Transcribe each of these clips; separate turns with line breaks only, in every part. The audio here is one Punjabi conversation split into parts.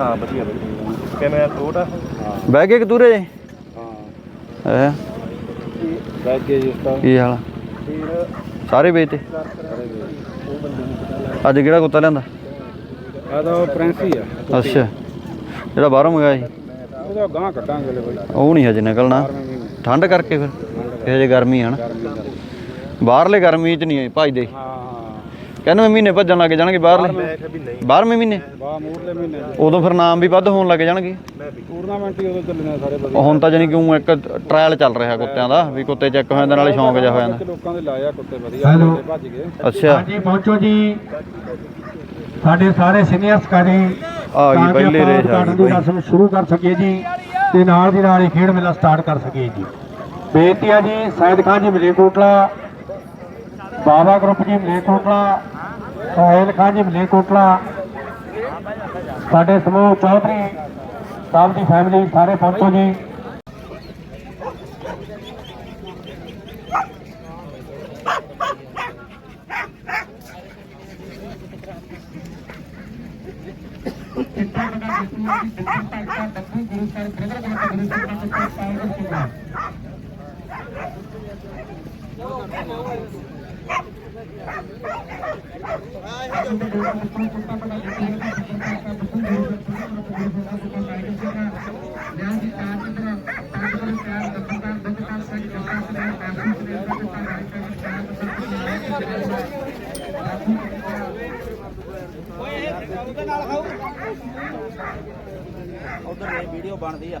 ਹਾਂ ਵਧੀਆ ਵਧੀਆ। ਕਿਵੇਂ ਛੋਟਾ ਹਾਂ
ਬਹਿ ਗਏ ਕਤੂਰੇ ਜੇ?
ਹਾਂ।
ਹੈ?
ਬੈਠ ਕੇ ਜਿਸ ਤਾਂ
ਕੀ ਹਾਲ ਆ?
ਫਿਰ
ਸਾਰੇ ਵੇਚਤੇ? ਅੱਜ ਕਿਹੜਾ ਕੁੱਤਾ ਲਿਆਂਦਾ?
ਆ ਤਾਂ ਪ੍ਰਿੰਸੀ ਆ।
ਅੱਛਾ। ਜਿਹੜਾ ਬਾਹਰੋਂ ਮੰਗਾਇਆ ਸੀ?
ਉਹਦਾ ਗਾਂ ਕੱਢਾਂਗੇ ਲੈ ਬਈ
ਉਹ ਨਹੀਂ ਹਜੇ ਨਿਕਲਣਾ। ਠੰਡ ਕਰਕੇ ਫਿਰ। ਇਹ ਹਜੇ ਗਰਮੀ ਆ ਨਾ। ਬਾਹਰਲੇ ਗਰਮੀ ਚ ਨਹੀਂ ਭਜਦੇ
ਹਾਂ ਹਾਂ।
ਕਹਿੰਦੇ ਮਹੀਨੇ ਭੱਜਣ ਲੱਗ ਜਾਣਗੇ ਬਾਹਰਲੇ।
ਮੈਂ ਕਿਹਾ ਵੀ ਨਹੀਂ।
12ਵੇਂ ਮਹੀਨੇ?
ਮੂਰਲੇ ਮਹੀਨੇ
ਉਦੋਂ ਫਿਰ ਨਾਮ ਵੀ ਵੱਧ ਹੋਣ ਲੱਗ ਜਾਣਗੇ।
ਮੈਂ ਵੀ। ਟੂਰਨਾਮੈਂਟ ਹੀ ਉਦੋਂ ਚੱਲਣੇ ਸਾਰੇ
ਉਹ
ਵਧੀਆ
ਹੁਣ ਤਾਂ ਜਾਨੀ ਕਿਉਂ ਇੱਕ ਟ੍ਰਾਇਲ ਚੱਲ ਰਿਹਾ ਕੁੱਤਿਆਂ ਦਾ ਵੀ ਕੁੱਤੇ ਚੈੱਕ ਹੋ ਜਾਂਦੇ ਨਾਲੇ ਸ਼ੌਂਕ ਜਿਹਾ ਹੋ ਜਾਂਦਾ।
ਵਿੱਚ ਲੋਕਾਂ ਦੇ ਲਾਇਆ ਕੁੱਤੇ ਵਧੀਆ ਕੁੱਤੇ ਭੱਜ ਗਏ।
ਅੱਛਾ।
ਹਾਂਜੀ ਪਹੁੰਚੋ ਜੀ। ਸਾਡੇ ਸਾਰੇ ਸੀਨੀਅਰ ਸਕਾਰੀ
ਆ ਗਈ ਪਹਿਲੀ ਰੇਸ ਆ ਗਈ
ਰਸਮ ਸ਼ੁਰੂ ਕਰ ਸਕੀਏ ਜੀ ਤੇ ਨਾਲ ਦੀ ਨਾਲ ਹੀ ਖੇਡ ਮੇਲਾ ਸਟਾਰਟ ਕਰ ਸਕੀਏ ਜੀ। ਬੇਨਤੀ ਜੀ ਸੈਦ ਖਾਨ ਜੀ ਮਲੇਕੋਟਲਾ ਬਾਬਾ ਗਰੁੱਪ ਜੀ ਮਲੇਕੋਟਲਾ ਸੋਹੇਲ ਖਾਨ ਜੀ ਮਲੇਕੋਟਲਾ ਸਾਡੇ ਸਮੂਹ ਚੌਧਰੀ ਸਾਹਿਬ ਦੀ ਫੈਮਿਲੀ ਸਾਰੇ ਪਹੁੰਚੋ ਜੀ।
ਉਧਰ ਵੀਡੀਓ ਬਣਦੀ ਆ।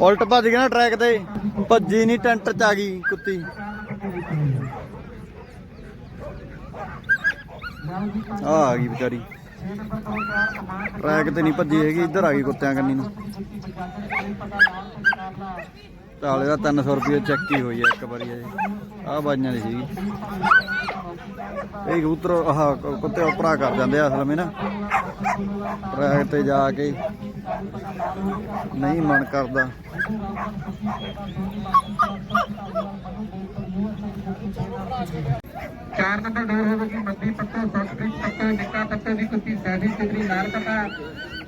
ਉਲਟ ਭੱਜ ਗਿਆ ਨਾ ਟਰੈਕ ਤੇ। ਭੱਜੀ ਨਹੀਂ ਟੈਂਟਰ ਚ ਆ ਗਈ ਕੁੱਤੀ। ਆ ਆ ਗਈ ਵਿਚਾਰੀ। ਟਰੈਕ ਤੇ ਨਹੀਂ ਭੱਜੀ ਹੈਗੀ, ਇੱਧਰ ਆ ਗਈ ਕੁੱਤਿਆਂ ਕੰਨੀ ਨੂੰ। ਚਾਲੇ ਦਾ 300 ਰੁਪਏ ਚੈੱਕ ਹੀ ਹੋਈ ਹੈ ਇੱਕ ਵਾਰੀ ਅਜੇ ਆ ਬਾਈਆਂ ਦੀ ਸੀਗੀ। ਇਹ ਕਬੂਤਰ ਆਹ ਕੁੱਤੇ ਉਪਰਾ ਕਰ ਜਾਂਦੇ ਆ ਅਸਲ ਵਿੱਚ ਨਾ। ਟਰੈਕ ਤੇ ਜਾ ਕੇ ਨਹੀਂ ਮਨ ਕਰਦਾ।
ਚਾਰ ਨੰਬਰ ਡੋਰ ਹੋਵੇਗੀ ਮੱਦੀ ਪੱਤੋ ਸੰਸਕ੍ਰਿਤ ਪੱਤੋ ਨਿੱਕਾ ਪੱਤੋ ਦੀ ਕੁੱਤੀ ਸੈਦੀ ਸਿਗਰੀ ਲਾਲ ਪੱਤਾ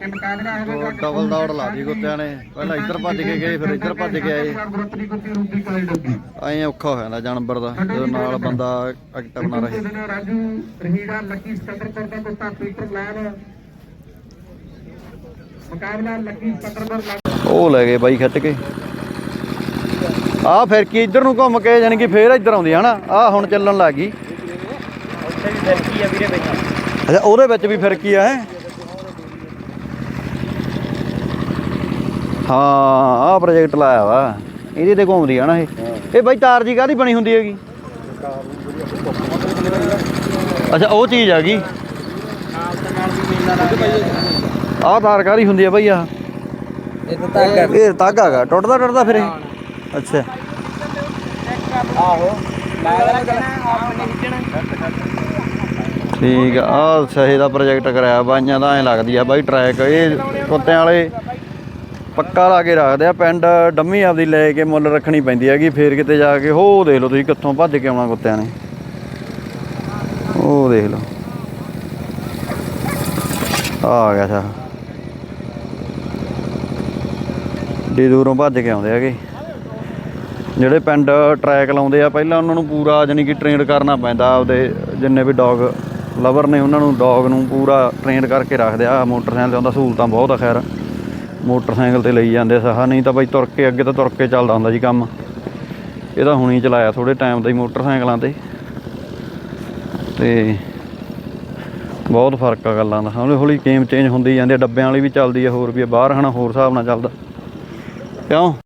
ਇਹ ਮੁਕਾਬਲਾ ਹੋਵੇਗਾ
ਡਬਲ ਦੌੜ ਲਾਦੀ ਕੁੱਤਿਆਂ ਨੇ। ਪਹਿਲਾਂ ਇੱਧਰ ਭੱਜ ਕੇ ਗਏ ਫਿਰ ਇੱਧਰ ਭੱਜ ਕੇ ਆਏ।
ਦੀ
ਐਂ ਔਖਾ ਹੋ ਜਾਂਦਾ ਜਾਨਵਰ ਦਾ ਜਦੋਂ ਨਾਲ ਬੰਦਾ ਐਕਟਿਵ ਨਾ ਰਹੇ।
ਦਿਨੋਂ ਰਾਜੂ ਰਹੀੜਾ ਲੱਕੀ ਸਕੰਦਰਪੁਰ ਦਾ ਕੁੱਤਾ ਪੀਟਰ ਲਾਲ। ਮੁਕਾਬਲਾ ਲੱਕੀ ਸਕੰਦਰਪੁਰ ਲਾਲ
ਉਹ ਲੈ ਗਏ ਬਾਈ ਖਿੱਚ ਕੇ। ਆ ਫਿਰ ਕੀ ਇੱਧਰ ਨੂੰ ਘੁੰਮ ਕੇ ਜਾਨੀ ਕਿ ਫੇਰ ਇੱਧਰ ਆਉਂਦੀ ਹਨਾ? ਆ ਹੁਣ ਚੱਲਣ ਲੱਗ ਗਈ
ਉੱਥੇ ਵੀ ਫਿਰ ਕੀ ਆ ਵੀਰੇ ਬੈਠਾ
ਅੱਛਾ ਉਹਦੇ ਵਿੱਚ ਵੀ ਫਿਰ ਕੀ ਆ ਹੈ ਹਾਂ ਆ ਪ੍ਰੋਜੈਕਟ ਲਾਇਆ ਵਾ। ਇਹਦੇ ਤੇ ਘੁੰਮਦੀ ਆ ਨਾ ਇਹ। ਇਹ ਬਾਈ ਤਾਰ ਜੀ ਕਾਹਦੀ ਬਣੀ ਹੁੰਦੀ ਹੈਗੀ? ਅੱਛਾ ਉਹ ਚੀਜ਼ ਆ ਗਈ। ਆਹ ਤਾਰ ਕਾਹਦੀ ਹੁੰਦੀ ਆ ਬਾਈ ਆ
ਇਹ ਤਾਂ
ਇਹ ਹੈਗਾ ਟੁੱਟਦਾ ਟੁੱਟਦਾ ਫਿਰ ਇਹ? ਅੱਛਾ।
ਆਹੋ। ਮੈਂ ਆਪਣੇ ਹਿੱਟਣਾ
ਠੀਕ ਆ, ਆਹ ਸਹੇ ਦਾ ਪ੍ਰੋਜੈਕਟ ਕਰਾਇਆ, ਬਾਈਆਂ ਦਾ ਐ ਲੱਗਦੀ ਆ ਬਾਈ ਟਰੈਕ ਇਹ ਕੁੱਤਿਆਂ ਵਾਲੇ ਪੱਕਾ ਲਾ ਕੇ ਰੱਖਦੇ ਆ, ਪਿੰਡ ਡੰਮੀ ਆਪਦੀ ਲੈ ਕੇ ਮੁੱਲ ਰੱਖਣੀ ਪੈਂਦੀ ਹੈਗੀ, ਫੇਰ ਕਿਤੇ ਜਾ ਕੇ, ਹੋ ਦੇਖ ਲਓ ਤੁਸੀਂ ਕਿੱਥੋਂ ਭੱਜ ਕੇ ਆਉਣਾ ਕੁੱਤਿਆਂ ਨੇ। ਉਹ ਦੇਖ ਲਓ। ਆ ਗਿਆ ਸਾ। ਡੀ ਦੂਰੋਂ ਭੱਜ ਕੇ ਆਉਂਦੇ ਹੈਗੇ। ਜਿਹੜੇ ਪਿੰਡ ਟਰੈਕ ਲਾਉਂਦੇ ਆ, ਪਹਿਲਾਂ ਉਹਨਾਂ ਨੂੰ ਪੂਰਾ ਜਾਨੀ ਕਿ ਟ੍ਰੇਨਡ ਕਰਨਾ ਪੈਂਦਾ ਆਪਦੇ ਜਿੰਨੇ ਵੀ ਡੌਗ ਲਵਰ ਨੇ ਉਹਨਾਂ ਨੂੰ ਡੌਗ ਨੂੰ ਪੂਰਾ ਟ੍ਰੇਨਡ ਕਰਕੇ ਰੱਖਦੇ ਆ ਮੋਟਰਸਾਈਕਲ ਤੇ ਹੁੰਦਾ ਸਹੂਲਤਾਂ ਬਹੁਤ ਆ ਖੈਰ। ਮੋਟਰਸਾਈਕਲ ਤੇ ਲਈ ਜਾਂਦੇ ਸਾਹ। ਨਹੀਂ ਤਾਂ ਬਈ ਤੁਰ ਕੇ ਅੱਗੇ ਤਾਂ ਤੁਰ ਕੇ ਚੱਲਦਾ ਹੁੰਦਾ ਜੀ ਕੰਮ। ਇਹ ਤਾਂ ਹੁਣੀ ਚਲਾਇਆ ਥੋੜੇ ਟਾਈਮ ਦਾ ਹੀ ਮੋਟਰਸਾਈਕਲਾਂ ਤੇ। ਤੇ ਬਹੁਤ ਫ਼ਰਕ ਆ ਗੱਲਾਂ ਦਾ। ਹੌਲੀ ਹੌਲੀ ਗੇਮ ਚੇਂਜ ਹੁੰਦੀ ਜਾਂਦੀ ਡੱਬਿਆਂ ਵਾਲੀ ਵੀ ਚੱਲਦੀ ਆ ਹੋਰ ਵੀ ਆ, ਬਾਹਰ ਹਨਾ ਹੋਰ ਹਿਸਾਬ ਨਾਲ ਚੱਲਦਾ। ਕਿਉਂ?